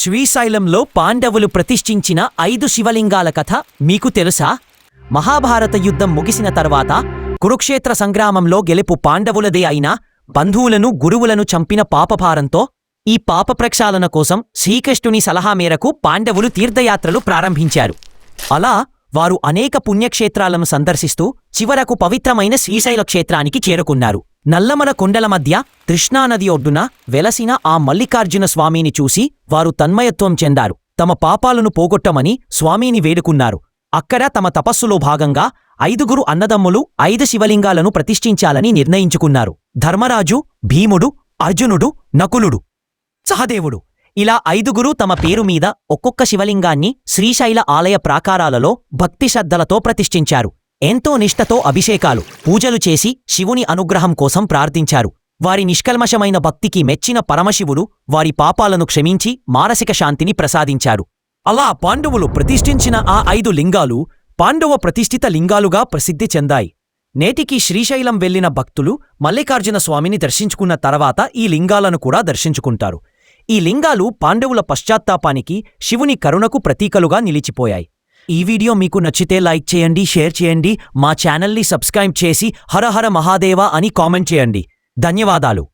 శ్రీశైలంలో పాండవులు ప్రతిష్ఠించిన ఐదు శివలింగాల కథ మీకు తెలుసా? మహాభారత యుద్ధం ముగిసిన తర్వాత కురుక్షేత్ర సంగ్రామంలో గెలుపు పాండవులదే అయినా బంధువులను గురువులను చంపిన పాపభారంతో ఈ పాప ప్రక్షాళన కోసం శ్రీకృష్ణుని సలహా మేరకు పాండవులు తీర్థయాత్రలు ప్రారంభించారు. అలా వారు అనేక పుణ్యక్షేత్రాలను సందర్శిస్తూ చివరకు పవిత్రమైన శ్రీశైల క్షేత్రానికి చేరుకున్నారు. నల్లమల కొండల మధ్య కృష్ణానది ఒడ్డున వెలసిన ఆ మల్లికార్జున స్వామిని చూసి వారు తన్మయత్వం చెందారు. తమ పాపాలను పోగొట్టమని స్వామిని వేడుకున్నారు. అక్కడ తమ తపస్సులో భాగంగా ఐదుగురు అన్నదమ్ములు ఐదు శివలింగాలను ప్రతిష్ఠించాలని నిర్ణయించుకున్నారు. ధర్మరాజు భీముడు అర్జునుడు నకులుడు. సహదేవుడు. ఇలా ఐదుగురు తమ పేరు మీద ఒక్కొక్క శివలింగాన్ని శ్రీశైల ఆలయ ప్రాకారాలలో భక్తి శ్రద్ధలతో ప్రతిష్ఠించారు. ఎంతో నిష్ఠతో అభిషేకాలు పూజలు చేసి శివుని అనుగ్రహం కోసం ప్రార్థించారు. వారి నిష్కల్మషమైన భక్తికి మెచ్చిన పరమశివుడు వారి పాపాలను క్షమించి మానసిక శాంతిని ప్రసాదించారు. అలా పాండవులు ప్రతిష్ఠించిన ఆ ఐదు లింగాలు పాండవ ప్రతిష్ఠిత లింగాలుగా ప్రసిద్ధి చెందాయి. నేటికి శ్రీశైలం వెళ్ళిన భక్తులు మల్లికార్జున స్వామిని దర్శించుకున్న తర్వాత ఈ లింగాలను కూడా దర్శించుకుంటారు. ఈ లింగాలు పాండవుల పశ్చాత్తాపానికి శివుని కరుణకు ప్రతీకలుగా నిలిచిపోయాయి. ఈ వీడియో మీకు నచ్చితే లైక్ చేయండి షేర్ చేయండి మా ఛానల్ని సబ్స్క్రైబ్ చేసి హరహర మహాదేవ అని కామెంట్ చేయండి. ధన్యవాదాలు.